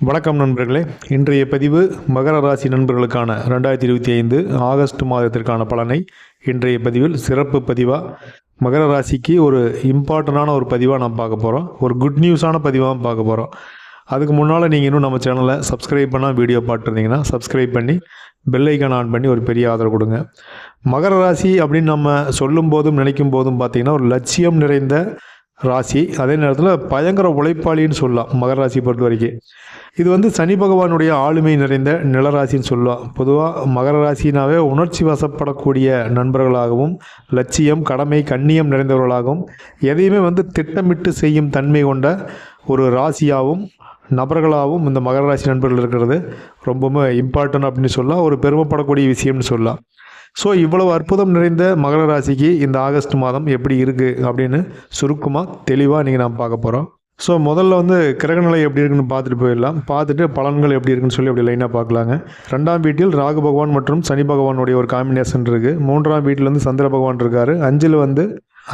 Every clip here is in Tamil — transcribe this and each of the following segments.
வணக்கம் நண்பர்களே. இன்றைய பதிவு மகர ராசி நண்பர்களுக்கான ரெண்டாயிரத்தி இருபத்தி ஐந்து ஆகஸ்ட் மாதத்திற்கான பலனை இன்றைய பதிவில் சிறப்பு பதிவாக மகர ராசிக்கு ஒரு இம்பார்ட்டண்டான ஒரு பதிவாக நாம் பார்க்க போகிறோம் ஒரு குட் நியூஸான பதிவாக பார்க்க போகிறோம் அதுக்கு முன்னால் நீங்கள் இன்னும் நம்ம சேனலை சப்ஸ்கிரைப் பண்ணால் வீடியோ பார்த்துருந்தீங்கன்னா சப்ஸ்கிரைப் பண்ணி பெல்லைக்கான் ஆன் பண்ணி ஒரு பெரிய ஆதரவு கொடுங்க. மகர ராசி அப்படின்னு நம்ம சொல்லும் போதும் நினைக்கும் போதும் பார்த்தீங்கன்னா ஒரு லட்சியம் நிறைந்த ராசி. அதே நேரத்தில் பயங்கர உழைப்பாளின்னு சொல்லலாம் மகர ராசி பொறுத்த வரைக்கும். இது வந்து சனி பகவானுடைய ஆளுமை நிறைந்த நிலராசின்னு சொல்லலாம். பொதுவாக மகர ராசினாவே உணர்ச்சி வசப்படக்கூடிய நண்பர்களாகவும் லட்சியம் கடமை கண்ணியம் நிறைந்தவர்களாகவும் எதையுமே வந்து திட்டமிட்டு செய்யும் தன்மை கொண்ட ஒரு ராசியாகவும் நபர்களாகவும் இந்த மகர ராசி நண்பர்கள் இருக்கிறது. ரொம்பவும் இம்பார்ட்டன்ட் அப்படின்னு சொல்லலாம். ஒரு பெருமைப்படக்கூடிய விஷயம்னு சொல்லலாம். ஸோ இவ்வளவு அற்புதம் நிறைந்த மகர ராசிக்கு இந்த ஆகஸ்ட் மாதம் எப்படி இருக்குது அப்படின்னு சுருக்கமாக தெளிவாக நீங்கள் நாம் பார்க்க போகிறோம் ஸோ முதல்ல வந்து கிரகநிலை எப்படி இருக்குன்னு பார்த்துட்டு போயிடலாம். பார்த்துட்டு பலன்கள் எப்படி இருக்குன்னு சொல்லி அப்படி லைனாக பார்க்கலாங்க. ரெண்டாம் வீட்டில் ராகு பகவான் மற்றும் சனி பகவானுடைய ஒரு காம்பினேஷன் இருக்குது மூன்றாம் வீட்டில் வந்து சந்திர பகவான் இருக்கார். அஞ்சில் வந்து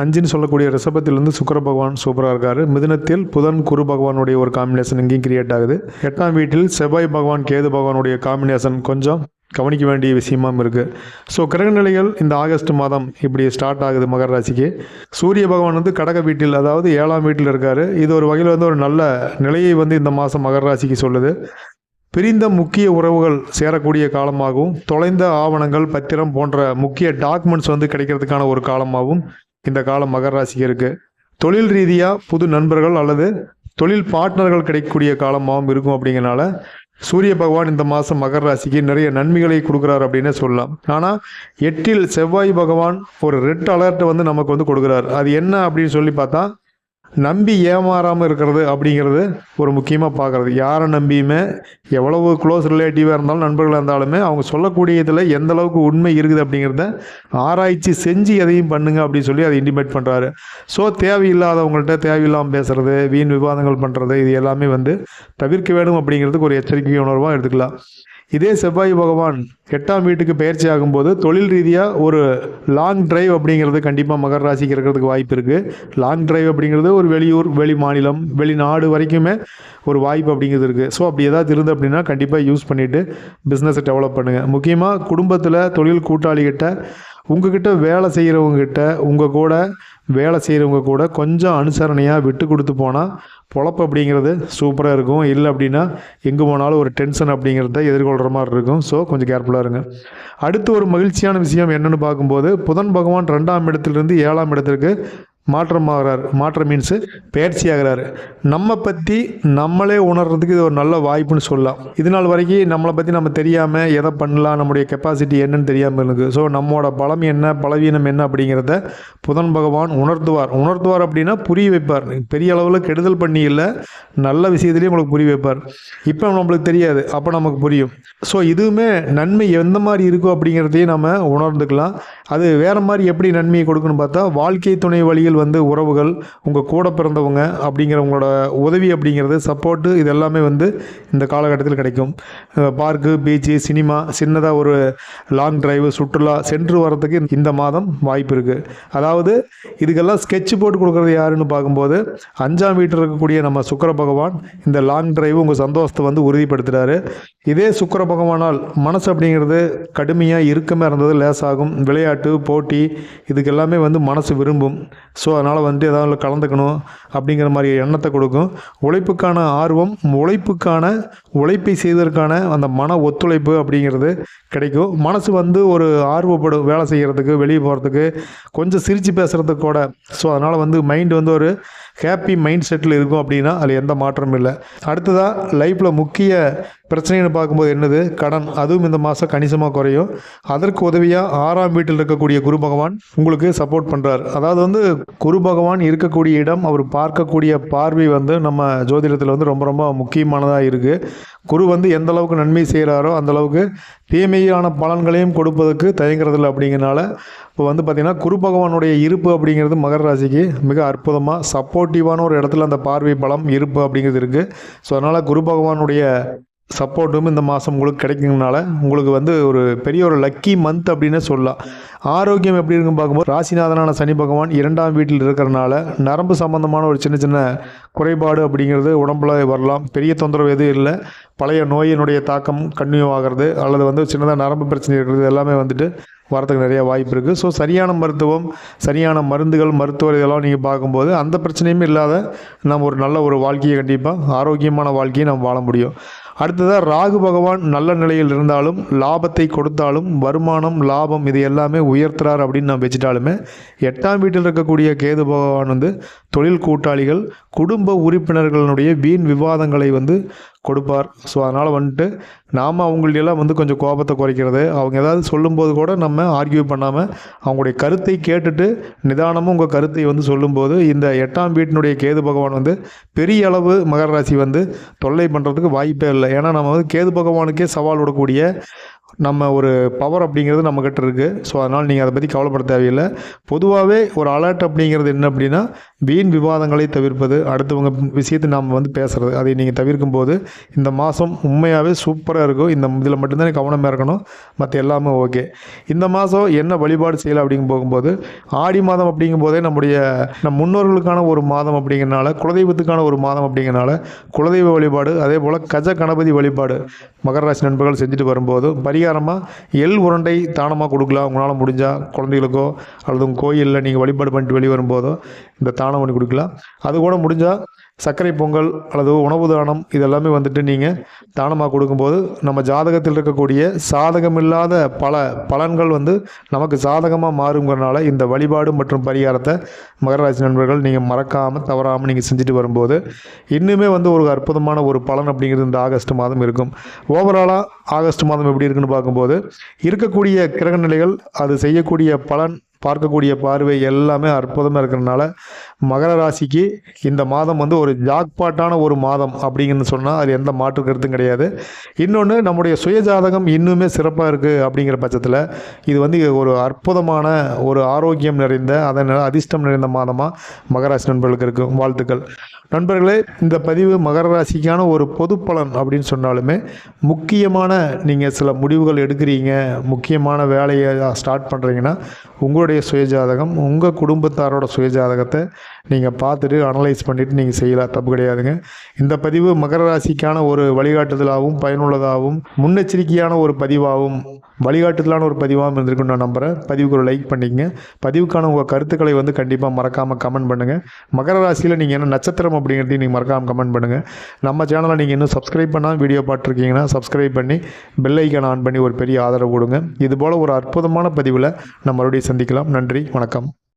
அஞ்சுன்னு சொல்லக்கூடிய ரிசபத்தில் வந்து சுக்கர பகவான் சூப்பராக இருக்கார். மிதுனத்தில் புதன் குரு பகவானுடைய ஒரு காம்பினேஷன் இங்கேயும் கிரியேட் ஆகுது. எட்டாம் வீட்டில் செவ்வாய் பகவான் கேது பகவானுடைய காம்பினேஷன் கொஞ்சம் கவனிக்க வேண்டிய விஷயமாம் இருக்குது ஸோ கிரகநிலைகள் இந்த ஆகஸ்ட் மாதம் இப்படி ஸ்டார்ட் ஆகுது மகர ராசிக்கு. சூரிய பகவான் வந்து கடக வீட்டில் அதாவது ஏழாம் வீட்டில் இருக்கார். இது ஒரு வகையில் வந்து ஒரு நல்ல நிலையை வந்து இந்த மாதம் மகர ராசிக்கு சொல்லுது. பிரிந்த முக்கிய உறவுகள் சேரக்கூடிய காலமாகவும் தொலைந்த ஆவணங்கள் பத்திரம் போன்ற முக்கிய டாக்குமெண்ட்ஸ் வந்து கிடைக்கிறதுக்கான ஒரு காலமாகவும் இந்த காலம் மகர ராசிக்கு இருக்குது தொழில் ரீதியாக புது நண்பர்கள் அல்லது தொழில் பார்ட்னர்கள் கிடைக்கக்கூடிய காலமாகவும் இருக்கும் அப்படிங்கிறனால சூரிய பகவான் இந்த மாதம் மகர ராசிக்கு நிறைய நன்மைகளை கொடுக்குறாரு அப்படின்னு சொல்லலாம். ஆனால் எட்டில் செவ்வாய் பகவான் ஒரு ரெட் அலர்ட்டை வந்து நமக்கு வந்து கொடுக்குறாரு. அது என்ன அப்படின்னு சொல்லி பார்த்தா நம்பி ஏமாறாமல் இருக்கிறது அப்படிங்கிறது ஒரு முக்கியமாக பார்க்குறது. யாரை நம்பியுமே எவ்வளவு க்ளோஸ் ரிலேட்டிவாக இருந்தாலும் நண்பர்களாக இருந்தாலுமே அவங்க சொல்லக்கூடியதில் எந்த அளவுக்கு உண்மை இருக்குது அப்படிங்கிறத ஆராய்ச்சி செஞ்சு எதையும் பண்ணுங்க அப்படின்னு சொல்லி அதை இன்டிமேட் பண்ணுறாரு ஸோ தேவையில்லாதவங்கள்ட்ட தேவையில்லாமல் பேசுகிறது வீண் விவாதங்கள் பண்ணுறது இது எல்லாமே வந்து தவிர்க்க வேணும் அப்படிங்கிறதுக்கு ஒரு எச்சரிக்கை உணர்வாக எடுத்துக்கலாம். இதே செவ்வாய் பகவான் எட்டாம் வீட்டுக்கு பயிற்சி ஆகும்போது தொழில் ரீதியாக ஒரு லாங் டிரைவ் அப்படிங்கிறது கண்டிப்பாக மகர ராசிக்கு இருக்கிறதுக்கு வாய்ப்பு இருக்குது லாங் டிரைவ் அப்படிங்கிறது ஒரு வெளியூர் வெளி மாநிலம் வெளிநாடு வரைக்குமே ஒரு வாய்ப்பு அப்படிங்கிறது இருக்குது ஸோ அப்படி ஏதாவது இருந்து அப்படின்னா கண்டிப்பாக யூஸ் பண்ணிவிட்டு பிஸ்னஸை டெவலப் பண்ணுங்கள் முக்கியமாக குடும்பத்தில் தொழில் கூட்டாளிகிட்ட உங்ககிட்ட வேலை செய்கிறவங்ககிட்ட உங்கள் கூட வேலை செய்கிறவங்க கூட கொஞ்சம் அனுசரணையாக விட்டு கொடுத்து போனால் பொழப்பு அப்படிங்கிறது சூப்பராக இருக்கும். இல்லை அப்படின்னா எங்கே போனாலும் ஒரு டென்ஷன் அப்படிங்கிறத எதிர்கொள்கிற மாதிரி இருக்கும். ஸோ கொஞ்சம் கேர்ஃபுல்லாக இருங்க. அடுத்து ஒரு மகிழ்ச்சியான விஷயம் என்னென்னு பார்க்கும்போது புதன் பகவான் ரெண்டாம் இடத்துலேருந்து ஏழாம் இடத்திற்கு மாற்றமாகிறார். மாற்றம் மீன்ஸு பயிற்சி ஆகிறார் நம்ம பற்றி நம்மளே உணர்றதுக்கு இது ஒரு நல்ல வாய்ப்புன்னு சொல்லலாம். இது நாள் வரைக்கும் நம்மளை பற்றி நம்ம தெரியாமல் எதை பண்ணலாம் நம்முடைய கெப்பாசிட்டி என்னன்னு தெரியாமல் இருக்குது ஸோ நம்மளோட பலம் என்ன பலவீனம் என்ன அப்படிங்கிறத புதன் பகவான் உணர்த்துவார். உணர்த்துவார் அப்படின்னா புரிய வைப்பார். பெரிய அளவில் கெடுதல் பண்ணி இல்லை நல்ல விஷயத்துலேயும் உங்களுக்கு புரிய வைப்பார். இப்போ நம்மளுக்கு தெரியாது. அப்போ நமக்கு புரியும். ஸோ இதுவுமே நன்மை எந்த மாதிரி இருக்கும் அப்படிங்கிறதையும் நம்ம உணர்ந்துக்கலாம். அது வேறு மாதிரி எப்படி நன்மையை கொடுக்குன்னு பார்த்தா வாழ்க்கை துணை வழியில் வந்து உறவுகள் உங்கள் கூட பிறந்தவங்க அப்படிங்கிறவங்களோட உதவி அப்படிங்கிறது சப்போர்ட்டு இது எல்லாமே வந்து இந்த காலகட்டத்தில் கிடைக்கும். பார்க்கு பீச்சு சினிமா சின்னதாக ஒரு லாங் டிரைவு சுற்றுலா சென்று வரத்துக்கு இந்த மாதம் வாய்ப்பு இருக்குது அதாவது இதுக்கெல்லாம் ஸ்கெட்ச் போட்டு கொடுக்குறது யாருன்னு பார்க்கும்போது அஞ்சாம் வீட்டில் இருக்கக்கூடிய நம்ம சுக்கர பகவான் இந்த லாங் டிரைவ் உங்கள் சந்தோஷத்தை வந்து உறுதிப்படுத்துகிறாரு இதே சுக்கர பகவானால் மனசு அப்படிங்கிறது கடுமையாக இறுக்கமாக இருந்தது லேசாகும். விளையாட்டு போட்டி இதுக்கெல்லாமே வந்து மனசு விரும்பும். ஸோ அதனால் வந்து ஏதாவது கலந்துக்கணும் அப்படிங்கிற மாதிரி எண்ணத்தை கொடுக்கும். உழைப்புக்கான ஆர்வம் உழைப்புக்கான உழைப்பை செய்வதற்கான அந்த மன ஒத்துழைப்பு அப்படிங்கிறது கிடைக்கும். மனசு வந்து ஒரு ஆர்வப்படும் வேலை செய்கிறதுக்கு வெளியே போகிறதுக்கு கொஞ்சம் சிரித்து பேசுகிறதுக்கு கூட. ஸோ அதனால் வந்து மைண்ட் வந்து ஒரு ஹாப்பி மைண்ட் செட்டில் இருக்கும் அப்படின்னா அதில் எந்த மாற்றமும் இல்லை. அடுத்ததாக லைஃப்பில் முக்கிய பிரச்சனைன்னு பார்க்கும்போது என்னது? கடன். அதுவும் இந்த மாதம் கணிசமாக குறையும். அதற்கு உதவியாக ஆறாம் வீட்டில் இருக்கக்கூடிய குரு பகவான் உங்களுக்கு சப்போர்ட் பண்ணுறார் அதாவது வந்து குரு பகவான் இருக்கக்கூடிய இடம் அவர் பார்க்கக்கூடிய பார்வை வந்து நம்ம ஜோதிடத்தில் வந்து ரொம்ப ரொம்ப முக்கியமானதாக இருக்குது குரு வந்து எந்த அளவுக்கு நன்மை செய்கிறாரோ அந்த அளவுக்கு தீமையான பலன்களையும் கொடுப்பதற்கு தயங்குறதில்ல அப்படிங்கிறனால இப்போ வந்து பார்த்திங்கன்னா குரு பகவானுடைய இருப்பு அப்படிங்கிறது மகர ராசிக்கு மிக அற்புதமாக சப்போர்ட்டிவான ஒரு இடத்துல அந்த பார்வை பலம் இருப்பு அப்படிங்கிறது இருக்குது ஸோ அதனால் குரு பகவானுடைய சப்போர்ட்டும் இந்த மாதம் உங்களுக்கு கிடைக்குங்கனால உங்களுக்கு வந்து ஒரு பெரிய ஒரு லக்கி மந்த் அப்படின்னு சொல்லலாம். ஆரோக்கியம் எப்படி இருக்குன்னு பார்க்கும்போது ராசிநாதனான சனி பகவான் இரண்டாம் வீட்டில் இருக்கிறனால நரம்பு சம்பந்தமான ஒரு சின்ன சின்ன குறைபாடு அப்படிங்கிறது உடம்புல வரலாம். பெரிய தொந்தரவு எதுவும் இல்லை. பழைய நோயினுடைய தாக்கம் கன்னியூ ஆகிறது அல்லது வந்து சின்னதாக நரம்பு பிரச்சனை இருக்கிறது எல்லாமே வந்துட்டு வரத்துக்கு நிறைய வாய்ப்பு இருக்குது ஸோ சரியான மருத்துவம் சரியான மருந்துகள் மருத்துவர் இதெல்லாம் நீங்கள் பார்க்கும்போது அந்த பிரச்சனையுமே இல்லாத நம்ம ஒரு நல்ல ஒரு வாழ்க்கையை கண்டிப்பாக ஆரோக்கியமான வாழ்க்கையை நம்ம வாழ முடியும். அடுத்ததாக ராகு பகவான் நல்ல நிலையில் இருந்தாலும் லாபத்தை கொடுத்தாலும் வருமானம் லாபம் இது எல்லாமே உயர்த்துறார் அப்படின்னு நம்ம வச்சுட்டாலுமே எட்டாம் வீட்டில் இருக்கக்கூடிய கேது பகவான் வந்து தொழில் கூட்டாளிகள் குடும்ப உறுப்பினர்களுடைய வீண் விவாதங்களை வந்து கொடுப்பார். ஸோ அதனால் வந்துட்டு நாம் அவங்களெல்லாம் வந்து கொஞ்சம் கோபத்தை குறைக்கிறது. அவங்க ஏதாவது சொல்லும்போது கூட நம்ம ஆர்கியூ பண்ணாமல் அவங்களுடைய கருத்தை கேட்டுட்டு நிதானமும் உங்கள் கருத்தை வந்து சொல்லும்போது இந்த எட்டாம் வீட்டினுடைய கேது பகவான் வந்து பெரிய அளவு மகர ராசி வந்து தொல்லை பண்ணுறதுக்கு வாய்ப்பே இல்லை. ஏன்னா நம்ம வந்து கேது பகவானுக்கே சவால் விடக்கூடிய நம்ம ஒரு பவர் அப்படிங்கிறது நம்மக்கிட்ட இருக்குது ஸோ அதனால் நீங்கள் அதை பற்றி கவலைப்பட தேவையில்லை. பொதுவாகவே ஒரு அலர்ட் அப்படிங்கிறது என்ன அப்படின்னா வீண் விவாதங்களை தவிர்ப்பது அடுத்தவங்க விஷயத்தை நாம் வந்து பேசுகிறது அதை நீங்கள் தவிர்க்கும் போது இந்த மாதம் உண்மையாகவே சூப்பராக இருக்கும். இந்த இதில் மட்டும்தான் கவனமாக இருக்கணும். மற்ற எல்லாமே ஓகே. இந்த மாதம் என்ன வழிபாடு செய்யலாம் அப்படிங்க போகும்போது ஆடி மாதம் அப்படிங்கும்போதே நம்முடைய நம் முன்னோர்களுக்கான ஒரு மாதம் அப்படிங்கிறனால குலதெய்வத்துக்கான ஒரு மாதம் அப்படிங்கிறனால குலதெய்வ வழிபாடு அதே போல் கஜ கணபதி வழிபாடு மகர ராசி நண்பர்கள் செஞ்சுட்டு வரும்போது பரிகாரமாக எள் உருண்டை தானமாக கொடுக்கலாம். உங்களால் முடிஞ்சால் குழந்தைகளுக்கோ அல்லது உங்கள் கோயிலில் நீங்கள் வழிபாடு பண்ணிட்டு வெளியே வரும்போதோ இந்த தானம் பண்ணி கொடுக்கலாம். அது கூட முடிஞ்சால் சர்க்கரை பொங்கல் அல்லது உணவு தானம் இதெல்லாமே வந்துட்டு நீங்கள் தானமாக கொடுக்கும்போது நம்ம ஜாதகத்தில் இருக்கக்கூடிய சாதகமில்லாத பல பலன்கள் வந்து நமக்கு சாதகமாக மாறுங்கிறனால இந்த வழிபாடு மற்றும் பரிகாரத்தை மகராசி நண்பர்கள் நீங்கள் மறக்காமல் தவறாமல் நீங்கள் செஞ்சுட்டு வரும்போது இன்னுமே வந்து ஒரு அற்புதமான ஒரு பலன் அப்படிங்கிறது இந்த ஆகஸ்ட் மாதம் இருக்கும். ஓவராலாக ஆகஸ்ட் மாதம் எப்படி இருக்குன்னு பார்க்கும்போது இருக்கக்கூடிய கிரக நிலைகள் அது செய்யக்கூடிய பலன் பார்க்கக்கூடிய பார்வை எல்லாமே அற்புதமாக இருக்கிறதுனால மகர ராசிக்கு இந்த மாதம் வந்து ஒரு ஜாக்பாட்டான ஒரு மாதம் அப்படிங்கன்னு சொன்னால் அது எந்த மாற்று கருத்தும் கிடையாது. இன்னொன்று நம்முடைய சுயஜாதகம் இன்னுமே சிறப்பாக இருக்குது அப்படிங்கிற பட்சத்தில் இது வந்து ஒரு அற்புதமான ஒரு ஆரோக்கியம் நிறைந்த அதனால் அதிர்ஷ்டம் நிறைந்த மாதமாக மகராசி நண்பர்களுக்கு இருக்கும். வாழ்த்துக்கள். நண்பர்களே இந்த பதிவு மகர ராசிக்கான ஒரு பொது பலன் அப்படின்னு சொன்னாலுமே முக்கியமான நீங்கள் சில முடிவுகள் எடுக்கிறீங்க முக்கியமான வேலையை ஸ்டார்ட் பண்ணுறீங்கன்னா உங்களுடைய சுயஜாதகம் உங்கள் குடும்பத்தாரோட சுயஜாதகத்தை நீங்கள் பார்த்துட்டு அனலைஸ் பண்ணிவிட்டு நீங்கள் செய்யலாம். தப்பு கிடையாதுங்க. இந்த பதிவு மகர ராசிக்கான ஒரு வழிகாட்டுதலாகவும் பயனுள்ளதாகவும் முன்னெச்சரிக்கையான ஒரு பதிவாகவும் வழிகாட்டுதலான ஒரு பதிவாகவும் இருந்திருக்குன்னு நான் நம்புகிறேன் பதிவுக்கு ஒரு லைக் பண்ணிக்கங்க. பதிவுக்கான உங்கள் கருத்துக்களை வந்து கண்டிப்பாக மறக்காமல் கமெண்ட் பண்ணுங்கள் மகர ராசியில் நீங்கள் என்ன நட்சத்திரம் அப்படிங்கிறதையும் நீங்கள் மறக்காமல் கமெண்ட் பண்ணுங்கள் நம்ம சேனலை நீங்கள் இன்னும் சப்ஸ்கிரைப் பண்ணால் வீடியோ பார்த்துருக்கீங்கன்னா சப்ஸ்கிரைப் பண்ணி பெல் ஐக்கான் ஆன் பண்ணி ஒரு பெரிய ஆதரவு கொடுங்க. இதுபோல் ஒரு அற்புதமான பதிவில் நம்ம மறுபடியும் சந்திக்கலாம். நன்றி. வணக்கம்.